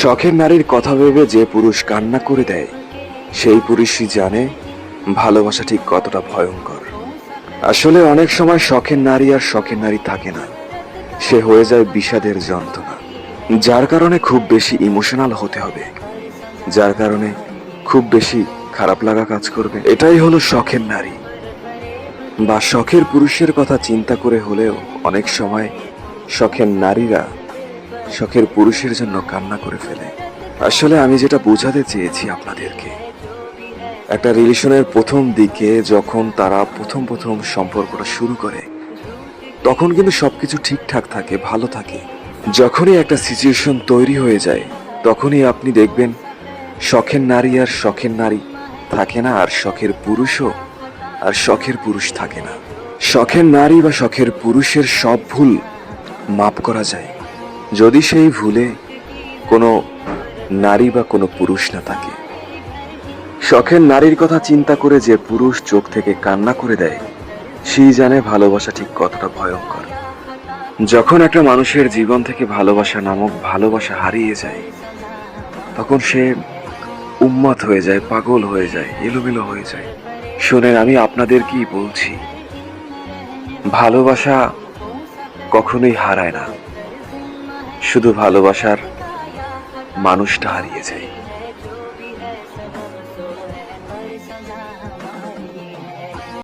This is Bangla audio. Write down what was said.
শখের নারীর কথা ভেবে যে পুরুষ কান্না করে দেয়, সেই পুরুষই জানে ভালোবাসা ঠিক কতটা ভয়ঙ্কর। আসলে অনেক সময় শখের নারী আর শখের নারী থাকে না। সে হয়ে যায় বিষাদের যন্ত্রণা, যার কারণে খুব বেশি ইমোশনাল হতে হবে, যার কারণে খুব বেশি খারাপ লাগা কাজ করবে। এটাই হলো শখের নারী। বা শখের পুরুষের কথা চিন্তা করে হলেও অনেক সময় শখের নারীরা শখের পুরুষের জন্য কান্না করে ফেলে। আসলে আমি যেটা বোঝাতে চেয়েছি আপনাদেরকে, একটা রিলেশনের প্রথম দিকে যখন তারা প্রথম প্রথম সম্পর্কটা শুরু করে, তখন কিন্তু সবকিছু ঠিকঠাক থাকে, ভালো থাকে। যখনই একটা সিচুয়েশন তৈরি হয়ে যায়, তখনই আপনি দেখবেন শখের নারী আর শখের নারী থাকে না, আর শখের পুরুষও আর শখের পুরুষ থাকে না। শখের নারী বা শখের পুরুষের সব ভুল মাপ করা যায়। যদি সেই ভুলে কোনো নারী বা কোনো পুরুষ না থাকে। শখের নারীর কথা চিন্তা করে যে পুরুষ চোখ থেকে কান্না করে দেয় সেই জানে ভালোবাসা ঠিক কতটা ভয়ঙ্কর। যখন একটা মানুষের জীবন থেকে ভালোবাসা নামক ভালোবাসা হারিয়ে যায়, তখন সে উম্মাদ হয়ে যায়, পাগল হয়ে যায়, এলোমেলো হয়ে যায়। শোনেন, আমি আপনাদের কি বলছি, ভালোবাসা কখনোই হারায় না। শুধু ভালোবাসার মানুষটা হারিয়ে